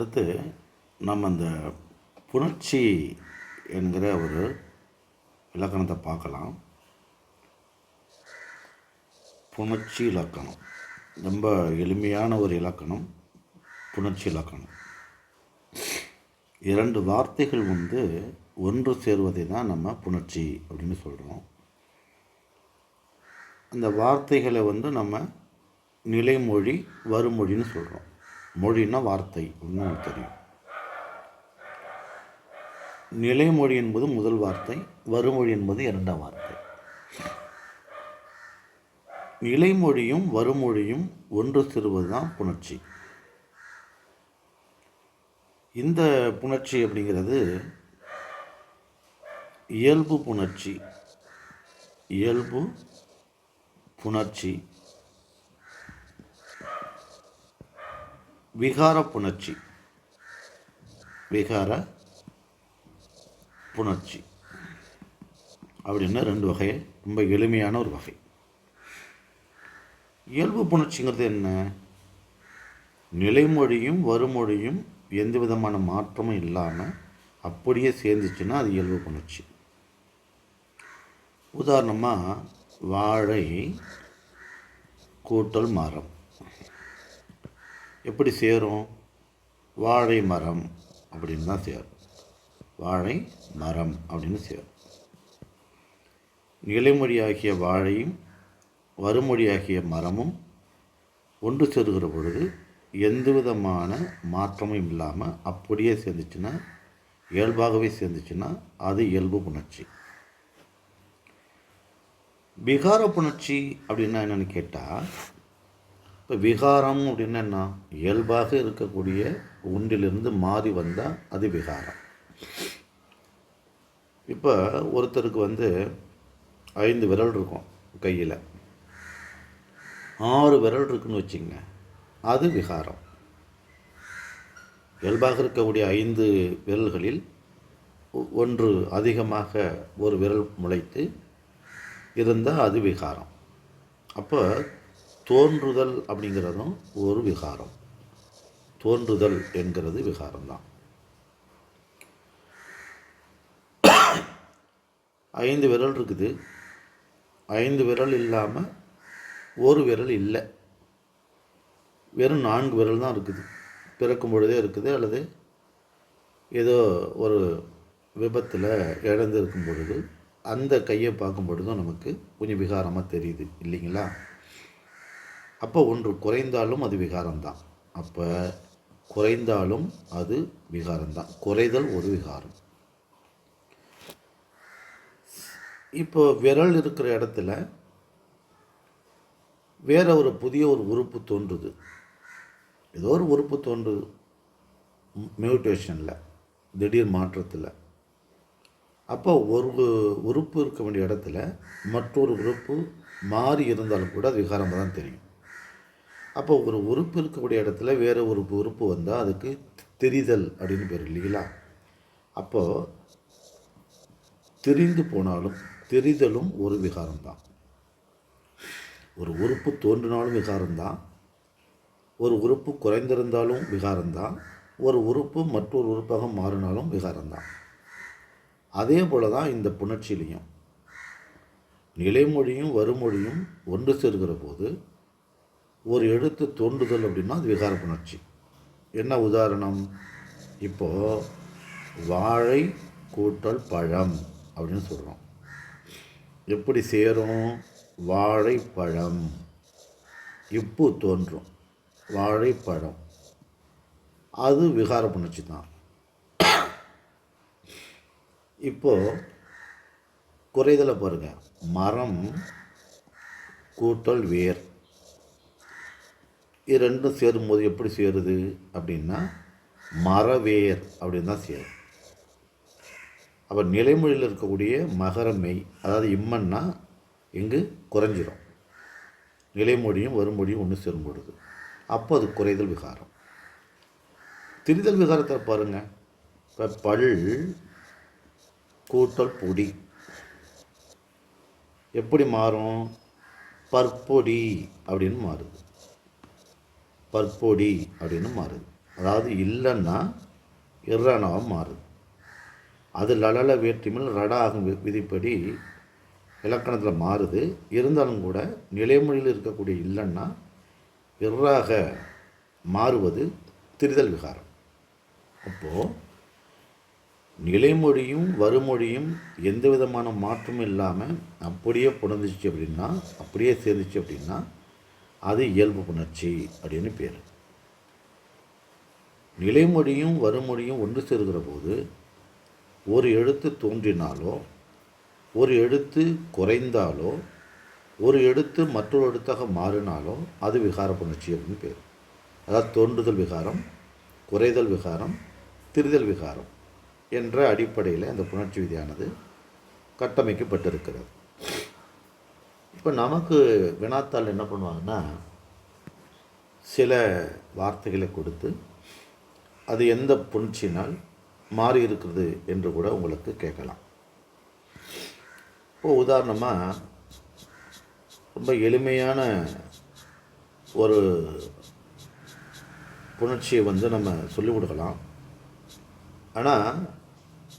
அடுத்து நம்ம அந்த புணர்ச்சி என்கிற ஒரு இலக்கணத்தை பார்க்கலாம். புணர்ச்சி இலக்கணம். ரொம்ப எளிமையான ஒரு இலக்கணம். புணர்ச்சி இலக்கணம். இரண்டு வார்த்தைகள் வந்து ஒன்று சேர்வதை தான் நம்ம புணர்ச்சி அப்படின்னு சொல்கிறோம் அந்த வார்த்தைகளை வந்து நம்ம நிலைமொழி வருமொழின்னு சொல்கிறோம் மொழின்னா வார்த்தை ஒன்று தெரியும். நிலைமொழி என்பது முதல் வார்த்தை வருமொழி என்பது இரண்டாம் வார்த்தை. நிலைமொழியும் வருமொழியும் ஒன்று சிறுவது தான் புணர்ச்சி. இந்த புணர்ச்சி அப்படிங்கிறது இயல்பு புணர்ச்சி. இயல்பு புணர்ச்சி. விகார புணர்ச்சி. விகார புணர்ச்சி. அப்படின்னு ரெண்டு வகை ரொம்ப எளிமையான ஒரு வகை. இயல்பு புணர்ச்சிங்கிறது என்ன? நிலைமொழியும் வருமொழியும் எந்த விதமான மாற்றமும் இல்லாமல் அப்படியே சேர்ந்துச்சுன்னா அது இயல்பு புணர்ச்சி. உதாரணமாக வாழை கூட்டல் மரம். எப்படி சேரும்? வாழை மரம் அப்படின்னு தான் சேரும். வாழை மரம் அப்படின்னு சேரும். நிலைமொழியாகிய வாழையும் வறுமொழியாகிய மரமும் ஒன்று சேருகிற பொழுது எந்த விதமான மாற்றமும் இல்லாமல் அப்படியே சேர்ந்துச்சுன்னா இயல்பாகவே சேர்ந்துச்சுன்னா அது இயல்பு புணர்ச்சி. விகார புணர்ச்சி அப்படின்னா என்னென்னு கேட்டால் இப்போ விகாரம் அப்படின்னா இயல்பாக இருக்கக்கூடிய ஒன்றிலிருந்து மாறி வந்தால் அது விகாரம். இப்போ ஒருத்தருக்கு வந்து ஐந்து விரல் இருக்கும் கையில். ஆறு விரல் இருக்குன்னு வச்சுங்க அது விகாரம். இயல்பாக இருக்கக்கூடிய ஐந்து விரல்களில் ஒன்று அதிகமாக ஒரு விரல் முளைத்து இருந்தால் அது விகாரம். அப்போ தோன்றுதல் அப்படிங்கிறதும் ஒரு விகாரம். தோன்றுதல் என்கிறது விகாரம்தான். ஐந்து விரல் இருக்குது. ஐந்து விரல் இல்லாமல் ஒரு விரல் இல்லை. வெறும் நான்கு விரல் தான் இருக்குது. பிறக்கும் பொழுதே இருக்குது அல்லது ஏதோ ஒரு விபத்தில் இழந்து இருக்கும் பொழுது அந்த கையை பார்க்கும் பொழுதும் நமக்கு கொஞ்சம் விகாரமாக தெரியுது. இல்லைங்களா? அப்போ ஒன்று குறைந்தாலும் அது விகாரம்தான். அப்போ குறைந்தாலும் அது விகாரம்தான். குறைதல் ஒரு விகாரம். இப்போ விரல் இருக்கிற இடத்துல வேற ஒரு புதிய ஒரு உறுப்பு தோன்றுது. ஏதோ ஒரு உறுப்பு தோன்றுது மியூட்டேஷனில் திடீர் மாற்றத்தில். அப்போ ஒரு உறுப்பு இருக்க வேண்டிய இடத்துல மற்றொரு உறுப்பு மாறி இருந்தாலும் கூட அது விகாரமாக தான் தெரியும். அப்போ ஒரு உறுப்பு இருக்கக்கூடிய இடத்துல வேறு ஒரு உறுப்பு வந்தால் அதுக்கு தெரிதல் அப்படின்னு பேர் இல்லைங்களா? அப்போது தெரிந்து போனாலும் தெரிதலும் ஒரு விகாரம்தான். ஒரு உறுப்பு தோன்றினாலும் விகாரம்தான். ஒரு உறுப்பு குறைந்திருந்தாலும் விகாரம்தான். ஒரு உறுப்பு மற்றொரு உறுப்பாக மாறினாலும் விகாரம்தான். அதே போல தான் இந்த புணர்ச்சியிலையும். நிலைமொழியும் வருமொழியும் ஒன்று சேர்கிற போது ஒரு எழுத்து தோன்றுதல் அப்படின்னா அது விகார புணர்ச்சி. என்ன உதாரணம்? இப்போது வாழை கூட்டல் பழம் அப்படின்னு சொல்கிறோம் எப்படி சேரும்? வாழைப்பழம் இப்பு தோன்றும். வாழைப்பழம் அது விகார புணர்ச்சி தான். இப்போது குறைதலை பாருங்கள் மரம் கூட்டல் வேர். இது ரெண்டும் சேரும்போது எப்படி சேருது அப்படின்னா மரவேர் அப்படின்னு தான் சேரும். அப்போ நிலைமொழியில் இருக்கக்கூடிய மகரமை அதாவது இம்மன்னா இங்கு குறைஞ்சிரும். நிலைமொழியும் வருமொழியும் ஒன்று சேரும் பொழுது. அப்போ அது குறைதல் விகாரம். திரிதல் விகாரத்தை பாருங்கள் இப்போ பல் கூட்டல் பொடி. எப்படி மாறும்? பற்பொடி அப்படின்னு மாறுது. பற்பொடி அப்படின்னு மாறுது. அதாவது இல்லைன்னா இர்ரானாவாக மாறுது. அது லலல வேற்றுமையில் ரடாகும் வி- விதிப்படி இலக்கணத்தில் மாறுது. இருந்தாலும் கூட நிலைமொழியில் இருக்கக்கூடிய இல்லைன்னா இர்ராக மாறுவது திரிதல் விகாரம். அப்போது நிலைமொழியும் வறுமொழியும் எந்த விதமான மாற்றமும் இல்லாமல் அப்படியே புணர்ந்துச்சு அப்படின்னா அப்படியே சேர்ந்துச்சு அப்படின்னா அது இயல்பு புணர்ச்சி அப்படின்னு பேர். நிலைமொழியும் வறுமொழியும் ஒன்று சேர்கிற போது ஒரு எழுத்து தோன்றினாலோ ஒரு எழுத்து குறைந்தாலோ ஒரு எழுத்து மற்றொரு எழுத்தாக மாறினாலோ அது விகார புணர்ச்சி அப்படின்னு பேர். அதாவது தோன்றுதல் விகாரம் குறைதல் விகாரம் திரிதல் விகாரம் என்ற அடிப்படையில் அந்த புணர்ச்சி விதியானது கட்டமைக்கப்பட்டிருக்கிறது. இப்போ நமக்கு வினாத்தாள் என்ன பண்ணுவாங்கன்னா சில வார்த்தைகளை கொடுத்து அது எந்த புணர்ச்சினால் மாறி இருக்கிறது என்று கூட உங்களுக்கு கேட்கலாம். இப்போ உதாரணமாக ரொம்ப எளிமையான ஒரு புணர்ச்சியை வந்து நம்ம சொல்லிக் கொடுக்கலாம். ஆனால்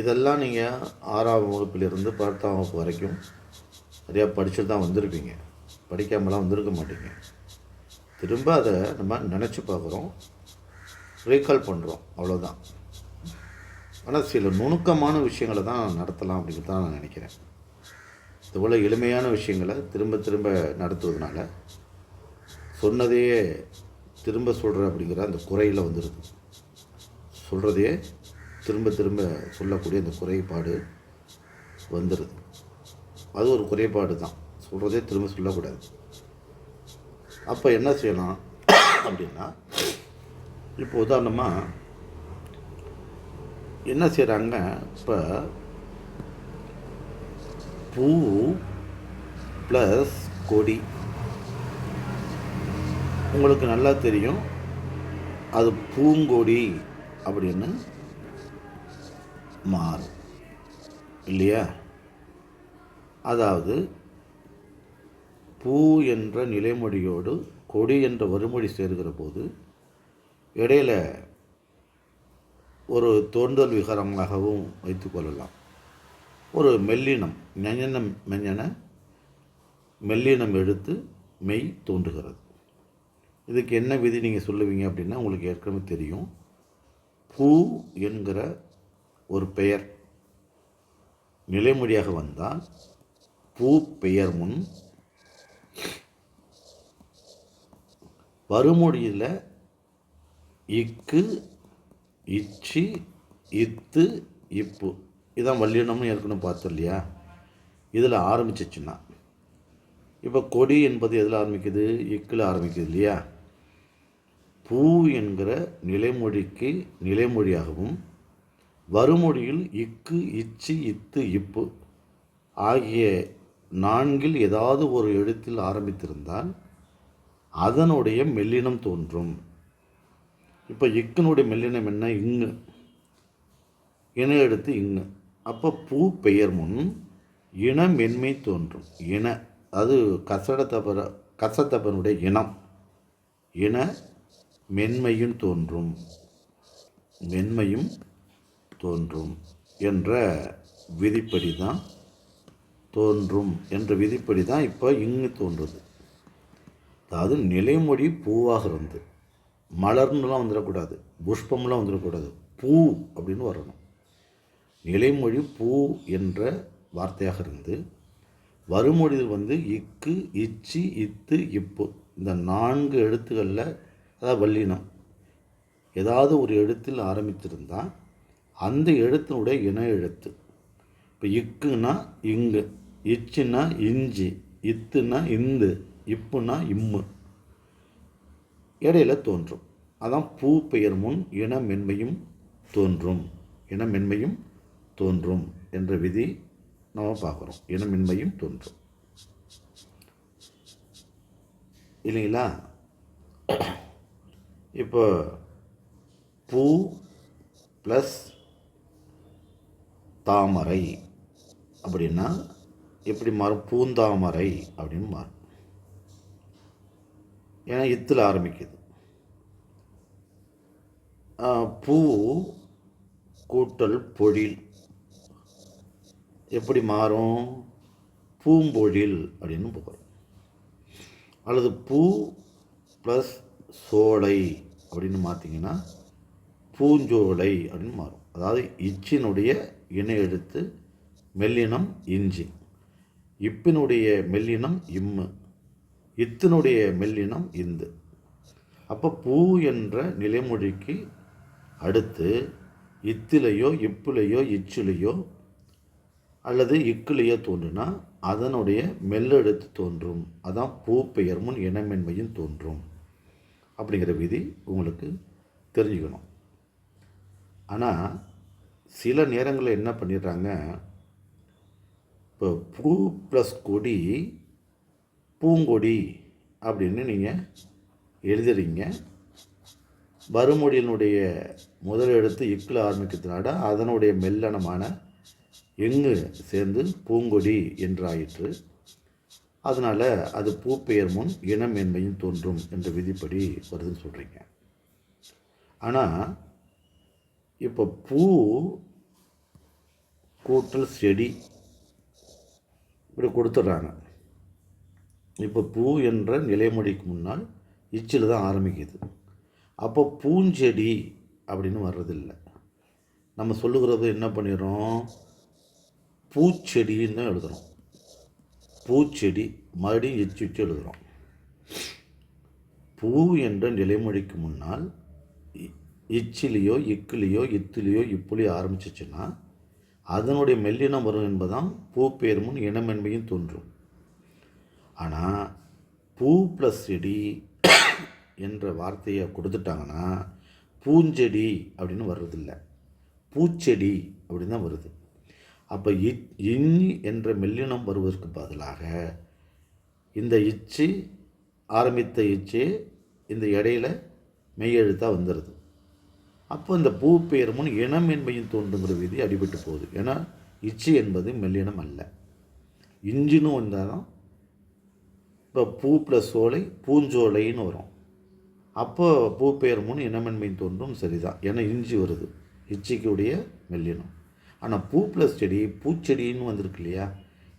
இதெல்லாம் நீங்கள் ஆறாம் வகுப்பிலிருந்து பத்தாம் வகுப்பு வரைக்கும் நிறையா படிச்சுட்டு தான் வந்திருப்பீங்க. படிக்காமலாம் வந்திருக்க மாட்டீங்க. திரும்ப அதை நம்ம நினச்சி பார்க்குறோம். ரீகால் பண்ணுறோம் அவ்வளோதான் ஆனால் சில நுணுக்கமான விஷயங்களை தான் நடத்தலாம் அப்படின்னு தான் நான் நினைக்கிறேன். இதுபோல் எளிமையான விஷயங்களை திரும்ப திரும்ப நடத்துவதனால சொன்னதையே திரும்ப சொல்கிற அப்படிங்கிற அந்த குறையில் வந்துடுது சொல்கிறதையே திரும்ப திரும்ப சொல்லக்கூடிய அந்த குறைபாடு வந்துடுது அது ஒரு குறைபாடு தான். சொல்கிறதே திரும்ப சொல்லக்கூடாது. அப்போ என்ன செய்யலாம் அப்படின்னா இப்போ உதாரணமாக என்ன செய்கிறாங்க இப்போ பூ ப்ளஸ் கொடி. உங்களுக்கு நல்லா தெரியும் அது பூங்கொடி அப்படின்னு மாறும். இல்லையா? அதாவது பூ என்ற நிலைமொழியோடு கொடி என்ற வறுமொழி சேர்கிற போது இடையில ஒரு தோன்றல் விகாரமாகவும் வைத்துக்கொள்ளலாம் ஒரு மெல்லினம் மெஞ்சனம் மெஞ்சன மெல்லினம் எடுத்து மெய் தோன்றுகிறது. இதுக்கு என்ன விதி நீங்கள் சொல்லுவீங்க அப்படின்னா உங்களுக்கு ஏற்கனவே தெரியும். பூ என்கிற ஒரு பெயர் நிலைமொழியாக வந்தால் பூ பெயர் முன் வருமொழியில் இக்கு இச்சி இத்து இப்பு. இதான் வல்லினம்னு ஏற்கனவே பார்த்தோம் இல்லையா? இதில் ஆரம்பிச்சிச்சுன்னா. இப்போ கொடி என்பது எதில் ஆரம்பிக்குது? இக்கில் ஆரம்பிக்குது இல்லையா? பூ என்கிற நிலைமொழிக்கு நிலைமொழியாகவும் வருமொழியில் இக்கு இச்சி இத்து இப்பு ஆகிய நான்கில் ஏதாவது ஒரு எழுத்தில் ஆரம்பித்திருந்தால் அதனுடைய மெல்லினம் தோன்றும். இப்போ இக்குனுடைய மெல்லினம் என்ன? இங்கு. இன எடுத்து இங்கு. அப்போ பூ பெயர் முன் இன மென்மை தோன்றும். இன. அது கசடத்தபர கசத்தப்பனுடைய இனம். இன மென்மையும் தோன்றும். மென்மையும் தோன்றும் என்ற விதிப்படி தான் தோன்றும் என்ற விதிப்படி தான் இப்போ இங்கு தோன்றுது. அதாவது நிலைமொழி பூவாக இருந்து மலர்னுலாம் வந்துடக்கூடாது புஷ்பம்லாம் வந்துடக்கூடாது பூ அப்படின்னு வரணும். நிலைமொழி பூ என்ற வார்த்தையாக இருந்து வருமொழியில் வந்து இக்கு இச்சி இத்து இப்பு இந்த நான்கு எழுத்துக்களில் அதாவது வல்லினம் ஏதாவது ஒரு எழுத்தில் ஆரம்பித்திருந்தால் அந்த எழுத்தினுடைய இன எழுத்து. இப்போ இக்குன்னா இங்கு இச்சுனா இஞ்சி இத்துனா இந்து இப்புனா இம்மு. இடையில தோன்றும். அதான் பூ பெயர் முன் இனமென்மையும் தோன்றும். இன மென்மையும் தோன்றும் என்ற விதி நம்ம பார்க்குறோம். இனமென்மையும் தோன்றும். இல்லைங்களா? இப்போ பூ ப்ளஸ் தாமரை அப்படின்னா எப்படி மாறும்? பூந்தாமரை அப்படின்னு மாறும். ஏன்னா இத்தில் ஆரம்பிக்குது. பூ கூட்டல் பொழில். எப்படி மாறும்? பூம்பொழில் அப்படின்னு போகிறோம் அல்லது பூ ப்ளஸ் சோலை அப்படின்னு மாற்றிங்கன்னா பூஞ்சோலை அப்படின்னு மாறும். அதாவது இச்சினுடைய இணை எழுத்து மெல்லினம் இஞ்சி. இப்பினுடைய மெல்லினம் இம்மு. இத்தினுடைய மெல்லினம் இந்து. அப்போ பூ என்ற நிலைமொழிக்கு அடுத்து இத்திலையோ இப்பிலையோ இச்சிலையோ அல்லது இக்கிலையோ தோன்றுனா அதனுடைய மெல்லெடுத்து தோன்றும். அதான் பூ பெயர் முன் இனமென்மையும் தோன்றும். அப்படிங்கிற விதி உங்களுக்கு தெரிஞ்சுக்கணும். ஆனால் சில நேரங்களில் என்ன பண்ணிடுறாங்க? இப்போ பூ ப்ளஸ் கொடி பூங்கொடி அப்படின்னு நீங்கள் எழுதுறீங்க. வறுமொழியினுடைய முதல் எழுத்து இக்கில் ஆரம்பிக்கிறதுனால அதனுடைய மெல்லனமான எங்கு சேர்ந்து பூங்கொடி என்றாயிற்று. அதனால் அது பூப்பெயர் முன் இனம் என்பையும் தோன்றும் என்ற விதிப்படி வருதுன்னு சொல்கிறீங்க ஆனால் இப்போ பூ கூட்டல் செடி இப்படி கொடுத்துட்றாங்க. இப்போ பூ என்ற நிலைமொழிக்கு முன்னால் இச்சில் தான் ஆரம்பிக்குது. அப்போ பூஞ்செடி அப்படின்னு வர்றதில்லை. நம்ம சொல்லுகிறது என்ன பண்ணிடுறோம்? பூச்செடின்னு தான் எழுதுகிறோம் பூச்செடி மறுபடியும் எச்சு வச்சு எழுதுகிறோம் பூ என்ற நிலைமொழிக்கு முன்னால் இ- இச்சிலேயோ இக்கிலேயோ இத்திலேயோ இப்புலியோ ஆரம்பிச்சிச்சுன்னா அதனுடைய மெல்லினம் வரும் என்பதுதான் பூ பேர் இனமென்மையும் தோன்றும். ஆனால் பூ ப்ளஸ் செடி என்ற வார்த்தையை கொடுத்துட்டாங்கன்னா பூஞ்செடி அப்படின்னு வர்றதில்லை. பூச்செடி அப்படின்னு தான் வருது. அப்போ இ இனி என்ற மெல்லினம் வருவதற்கு பதிலாக இந்த இச்சு ஆரம்பித்த இச்சு இந்த இடையில மெய்யெழுத்தாக வந்துடுது அப்போ இந்த பூ பெயர் முன் என்பையும் தோன்றுங்கிற விதி அடிபட்டு போகுது. ஏன்னா இச்சு என்பது மெல்லினம் அல்ல. இஞ்சினும் வந்தால் தான் இப்போ பூ ப்ளஸ் சோலை பூஞ்சோலைன்னு வரும். அப்போ பூ பெயர் முன் இனமென்மையும் தோன்றும் சரிதான். ஏன்னா இஞ்சி வருது. இச்சிக்குடைய மெல்லினம். ஆனால் பூ ப்ளஸ் செடி பூச்செடின்னு வந்திருக்கு இல்லையா?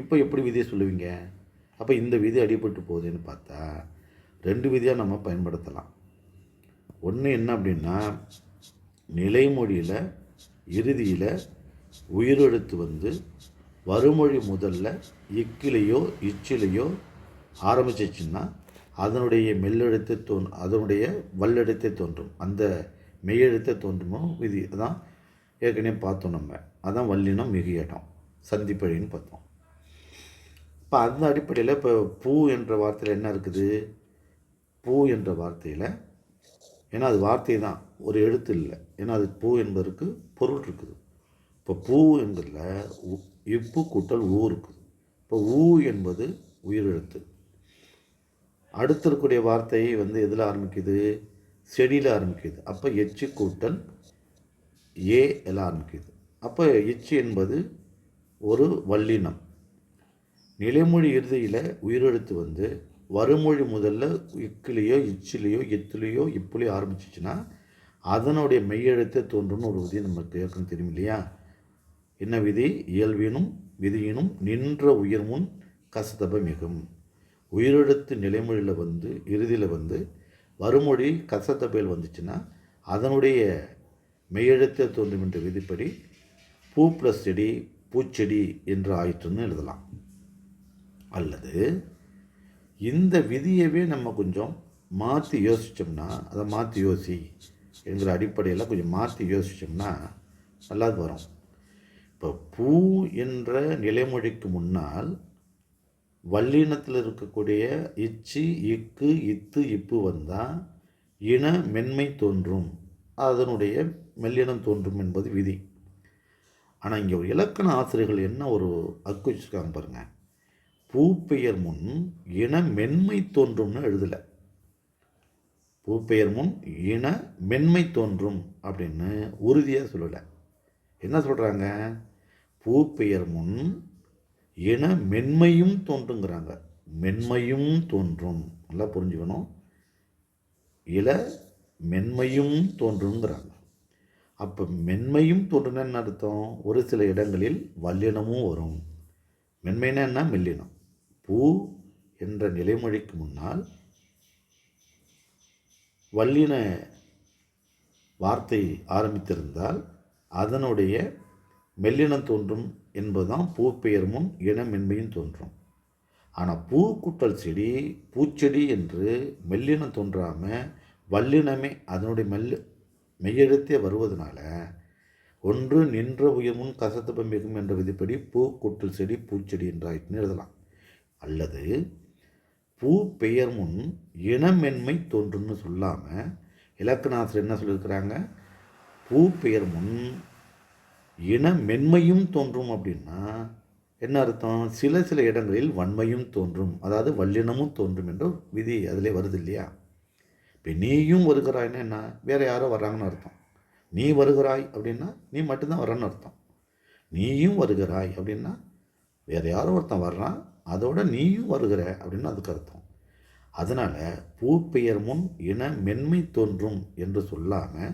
இப்போ எப்படி விதியை சொல்லுவீங்க? அப்போ இந்த விதி அடிபட்டு போகுதுன்னு பார்த்தா ரெண்டு விதியாக நம்ம பயன்படுத்தலாம். ஒன்று என்ன அப்படின்னா நிலைமொழியில் இறுதியில் உயிரெழுத்து வந்து வறுமொழி முதல்ல இக்கிலேயோ இச்சிலேயோ ஆரம்பிச்சிச்சுன்னா அதனுடைய மெல்லெழுத்தை தோன் அதனுடைய வல்லெழுத்தை தோன்றும். அந்த மெய்யெழுத்தை தோன்றுமோ விதி அதான் ஏற்கனவே பார்த்தோம் நம்ம. அதான் வல்லினம் மிகியிடம் சந்திப்பழின்னு பார்த்தோம். இப்போ அந்த அடிப்படையில் இப்போ பூ என்ற வார்த்தையில் என்ன இருக்குது? பூ என்ற வார்த்தையில் ஏன்னா அது வார்த்தை தான் ஒரு எழுத்து இல்லை. ஏன்னா அது பூ என்பதற்கு பொருள் இருக்குது. இப்போ பூ என்பதில் இப்பு கூட்டல் ஊ இருக்குது. இப்போ ஊ என்பது உயிரெழுத்து. அடுத்து இருக்கக்கூடிய வார்த்தை வந்து எதில் ஆரம்பிக்குது? செடியில் ஆரம்பிக்குது. அப்போ எச்சு கூட்டல் ஏ எல்லாம் ஆரம்பிக்குது. அப்போ எச்சு என்பது ஒரு வல்லினம். நிலைமொழி இறுதியில் உயிரெழுத்து வந்து வருமொழி முதல்ல இக்கிலேயோ இச்சிலேயோ எத்துலேயோ இப்புலையோ ஆரம்பிச்சிச்சுன்னா அதனுடைய மெய்யெழுத்தை தோன்றும்னு ஒரு விதி நமக்கு ஏற்கனவே தெரியும் இல்லையா? என்ன விதி? இயல்பினும் விதியினும் நின்ற உயிர் முன் கசதப மிகும். உயிரெழுத்து நிலைமொழியில் வந்து இறுதியில் வந்து வருமொழி கசத்தபையில் வந்துச்சுன்னா அதனுடைய மெய்யெழுத்தே தோன்றும் என்ற விதிப்படி பூ ப்ளஸ் செடி பூச்செடி என்று ஆயிற்றுன்னு எழுதலாம். அல்லது இந்த விதியவே நம்ம கொஞ்சம் மாற்றி யோசித்தோம்னா அதை மாற்றி யோசி என்கிற அடிப்படையில் கொஞ்சம் மாற்றி யோசித்தோம்னா நல்லா வரும். இப்போ பூ என்ற நிலைமொழிக்கு முன்னால் வல்லினத்தில் இருக்கக்கூடிய இச்சி இக்கு இத்து இப்பு வந்தால் இன மென்மை தோன்றும். அதனுடைய மெல்லினம் தோன்றும் என்பது விதி. ஆனால் இங்கே ஒரு இலக்கண ஆசிரியர்கள் என்ன ஒரு அக்கு வச்சுருக்காங்க பாருங்கள் பூப்பெயர் முன் இன மென்மை தோன்றும்னு எழுதலை. பூப்பெயர் முன் இன மென்மை தோன்றும் அப்படின்னு உறுதியாக சொல்லலை. என்ன சொல்கிறாங்க பூப்பெயர் முன் இன மென்மையும் தோன்றுங்கிறாங்க. மென்மையும் தோன்றும். நல்லா புரிஞ்சுக்கணும். இல மென்மையும் தோன்றுங்கிறாங்க. அப்போ மென்மையும் தோன்றுனன்னு அர்த்தம் ஒரு சில இடங்களில் வல்லினமும் வரும். மென்மைனா என்ன? மெல்லினம். பூ என்ற நிலைமொழிக்கு முன்னால் வல்லின வார்த்தை ஆரம்பித்திருந்தால் அதனுடைய மெல்லினம் தோன்றும் என்பதுதான் பூ பெயர் முன் இன தோன்றும். ஆனால் பூ குட்டல் செடி பூச்செடி என்று மெல்லினம் தோன்றாமல் வல்லினமே அதனுடைய மெல்ல மெய்யெழுத்தே வருவதனால ஒன்று நின்ற உயர்முன் கசத்துப்பம் மிகும் என்ற விதிப்படி பூ குட்டல் செடி பூச்செடி என்றாயிட்டுன்னு எழுதலாம். அல்லது பூ பெயர் முன் இனமென்மை தோன்றும்னு சொல்லாமல் இலக்கணாசிரியர் என்ன சொல்லியிருக்கிறாங்க? பூ பெயர் முன் இனமென்மையும் தோன்றும் அப்படின்னா என்ன அர்த்தம்? சில சில இடங்களில் வன்மையும் தோன்றும். அதாவது வல்லினமும் தோன்றும் என்ற விதி அதிலே வருது இல்லையா? இப்போ நீயும் வருகிறாய்னா என்ன? வேறு யாரோ வர்றாங்கன்னு அர்த்தம். நீ வருகிறாய் அப்படின்னா நீ மட்டும்தான் வரன்னு அர்த்தம். நீயும் வருகிறாய் அப்படின்னா வேறு யாரோ ஒருத்தன் வர்றான். அதோட நீயும் வருகிற அப்படின்னு அதுக்கு அர்த்தம். அதனால் பூ பெயர் முன் இன மென்மை தோன்றும் என்று சொல்லாமல்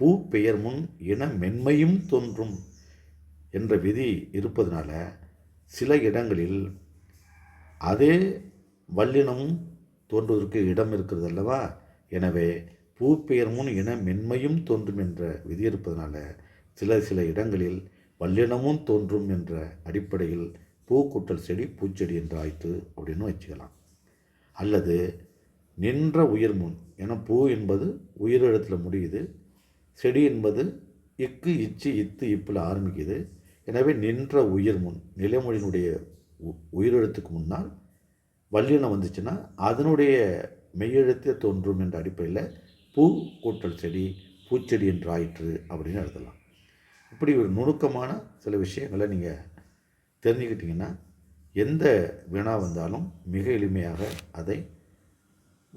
பூ பெயர் முன் இன மென்மையும் தோன்றும் என்ற விதி இருப்பதனால சில இடங்களில் அதே வல்லினமும் தோன்றுவதற்கு இடம் இருக்கிறது அல்லவா? எனவே பூ பெயர் முன் இன மென்மையும் தோன்றும் என்ற விதி இருப்பதனால சில சில இடங்களில் வல்லினமும் தோன்றும் என்ற அடிப்படையில் பூக்கூட்டல் செடி பூச்செடி என்று ஆய்த்து அப்படின்னு வச்சுக்கலாம். அல்லது நின்ற உயிர் முன் ஏன்னா பூ என்பது உயிரிழத்தில் முடியுது செடி என்பது இக்கு இச்சு இத்து இப்பில் ஆரம்பிக்குது. எனவே நின்ற உயிர் முன் நிலைமொழியினுடைய உயிரிழத்துக்கு முன்னால் வல்லினம் வந்துச்சுன்னா அதனுடைய மெய்யெழுத்தே தோன்றும் என்ற அடிப்படையில் பூ கூட்டல் செடி பூச்செடி என்று ஆயிற்று அப்படின்னு எழுதலாம். இப்படி ஒரு நுணுக்கமான சில விஷயங்களை நீங்கள் தெரிஞ்சுக்கிட்டிங்கன்னா எந்த வினா வந்தாலும் மிக எளிமையாக அதை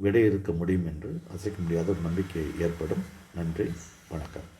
விடையிறுக்க முடியும் என்று அசைக்க முடியாத ஒரு நம்பிக்கை ஏற்படும். நன்றி வணக்கம்.